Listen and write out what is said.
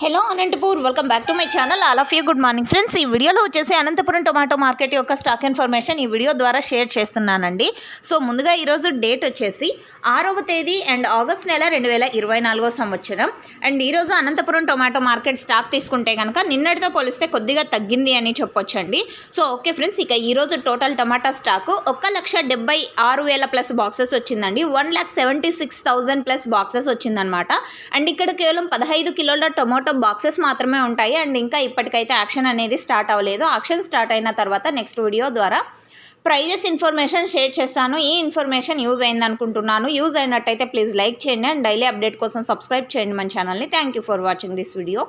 Hello Anantapur welcome back to my channel all of you good morning friends ఈ వీడియోలో వచ్చేసి Anantapuram tomato market యొక్క stock information ఈ video ద్వారా షేర్ చేస్తున్నానండి. సో ముందుగా ఈరోజు డేట్ వచ్చేసి ఆరవ తేదీ అండ్ ఆగస్ట్ నెల రెండు వేల ఇరవై నాలుగో సంవత్సరం. అండ్ ఈరోజు అనంతపురం టొమాటో మార్కెట్ స్టాక్ తీసుకుంటే కనుక నిన్నటితో పోలిస్తే కొద్దిగా తగ్గింది అని చెప్పొచ్చండి. సో ఓకే ఫ్రెండ్స్ ఇక ఈరోజు టోటల్ టొమాటో స్టాకు ఒక్క లక్ష డెబ్బై ఆరు వేల ప్లస్ బాక్సెస్ వచ్చిందండి. One lakh seventy six thousand plus boxes వచ్చిందనమాట అండ్ ఇక్కడ కేవలం పదహైదు కిలోల టొమాటో బాక్సెస్ మాత్రమే ఉంటాయి. అండ్ ఇంకా ఇప్పటికైతే యాక్షన్ అనేది స్టార్ట్ అవ్వలేదు. యాక్షన్ స్టార్ట్ అయిన తర్వాత నెక్స్ట్ వీడియో ద్వారా ప్రైజెస్ ఇన్ఫర్మేషన్ షేర్ చేస్తాను. ఈ ఇన్ఫర్మేషన్ యూజ్ అయింది అనుకుంటున్నాను. యూజ్ అయినట్టయితే ప్లీజ్ లైక్ చేయండి. అండ్ డైలీ అప్డేట్ కోసం సబ్స్క్రైబ్ చేయండి మన ఛానల్ని. Thank you for watching this video.